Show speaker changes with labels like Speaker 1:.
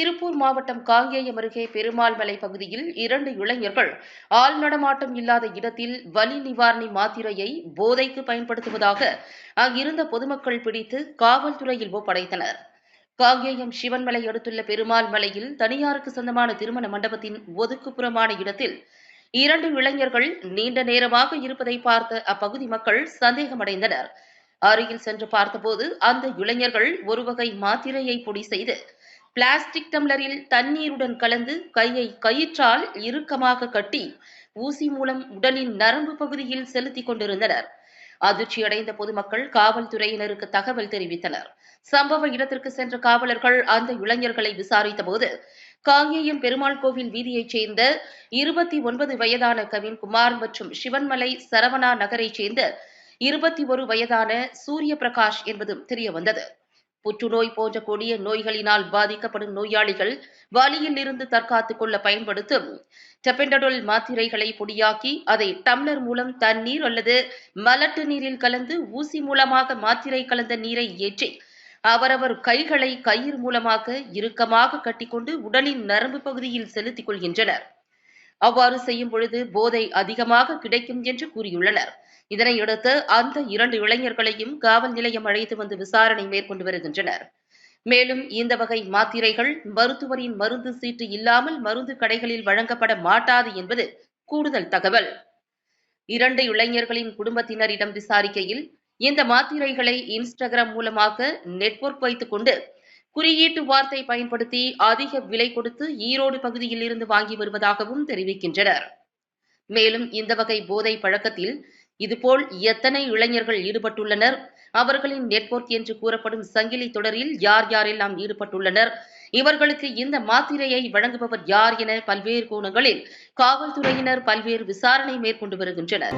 Speaker 1: திருப்பூர் மாவட்டம் காங்கேயம் அருகே பெருமாள் மலை பகுதியில் இரண்டு இளைஞர்கள் ஆள் நடமாட்டம் இல்லாத இடத்தில் வலி நிவாரணி மாத்திரையை போதைக்கு பயன்படுத்துவதாக அங்கிருந்த பொதுமக்கள் பிடித்து காவல்துறையில் ஒப்படைத்தனர். காங்கேயம் சிவன்மலை அடுத்துள்ள பெருமாள் மலையில் தனியாருக்கு சொந்தமான திருமண மண்டபத்தின் ஒதுக்குப்புறமான இடத்தில் இரண்டு இளைஞர்கள் நீண்ட நேரமாக இருப்பதை பார்த்த அப்பகுதி மக்கள் சந்தேகமடைந்தனர். அருகில் சென்று பார்த்தபோது அந்த இளைஞர்கள் ஒரு வகை மாத்திரையை பொடி செய்து பிளாஸ்டிக் டம்ளரில் தண்ணீருடன் கலந்து கையை கயிற்றால் இறுக்கமாக கட்டி ஊசி மூலம் உடலின் நரம்பு பகுதியில் செலுத்திக் கொண்டிருந்தனர். அதிர்ச்சியடைந்த பொதுமக்கள் காவல்துறையினருக்கு தகவல் தெரிவித்தனர். சம்பவ இடத்திற்கு சென்ற காவலர்கள் அந்த இளைஞர்களை விசாரித்தபோது காங்கேயம் பெருமாள் கோவில் வீதியைச் சேர்ந்த இருபத்தி ஒன்பது வயதான கவின்குமார் மற்றும் சிவன்மலை சரவணா நகரைச் சேர்ந்த இருபத்தி ஒரு வயதான சூரிய பிரகாஷ் என்பதும் தெரியவந்தது புற்றுநோய் போன்ற கொடிய நோய்களினால் பாதிக்கப்படும் நோயாளிகள் வலியில் இருந்து தற்காத்துக் கொள்ள பயன்படுத்தும் டெபெண்டடோல் மாத்திரைகளை பொடியாக்கி அதை டம்ளர் மூலம் தண்ணீர் அல்லது மலட்டு நீரில் கலந்து ஊசி மூலமாக மாத்திரை கலந்த நீரை ஏற்றி அவரவர் கைகளை கயிறு மூலமாக இறுக்கமாக கட்டிக்கொண்டு உடலின் நரம்பு பகுதியில் செலுத்திக் கொள்கின்றனர். அவ்வாறு செய்யும் பொழுது போதை அதிகமாக கிடைக்கும் என்று கூறியுள்ளனர். இதனையடுத்து அந்த இரண்டு இளைஞர்களையும் காவல் நிலையம் அழைத்து வந்து விசாரணை மேற்கொண்டு வருகின்றனர். மேலும் இந்த வகை மாத்திரைகள் மருத்துவரின் மருந்து சீட்டு இல்லாமல் மருந்து கடைகளில் வழங்கப்பட மாட்டாது என்பது கூடுதல் தகவல். இரண்டு இளைஞர்களின் குடும்பத்தினரிடம் விசாரிக்கையில் இந்த மாத்திரைகளை இன்ஸ்டாகிராம் மூலமாக நெட்வொர்க் வைத்துக் கொண்டு குறியீட்டு வார்த்தை பயன்படுத்தி அதிக விலை கொடுத்து ஈரோடு பகுதியில் இருந்து வாங்கி வருவதாகவும் தெரிவிக்கின்றனர். மேலும் இந்த வகை போதை பழக்கத்தில் இதுபோல் எத்தனை இளைஞர்கள் ஈடுபட்டுள்ளனர் அவர்களின் நெட்வொர்க் என்று கூறப்படும் சங்கிலி தொடரில் யார் யாரெல்லாம் ஈடுபட்டுள்ளனர் இவர்களுக்கு இந்த மாத்திரையை வழங்குபவர் யார் என பல்வேறு கோணங்களில் காவல்துறையினர் பல்வேறு விசாரணை மேற்கொண்டு வருகின்றனர்.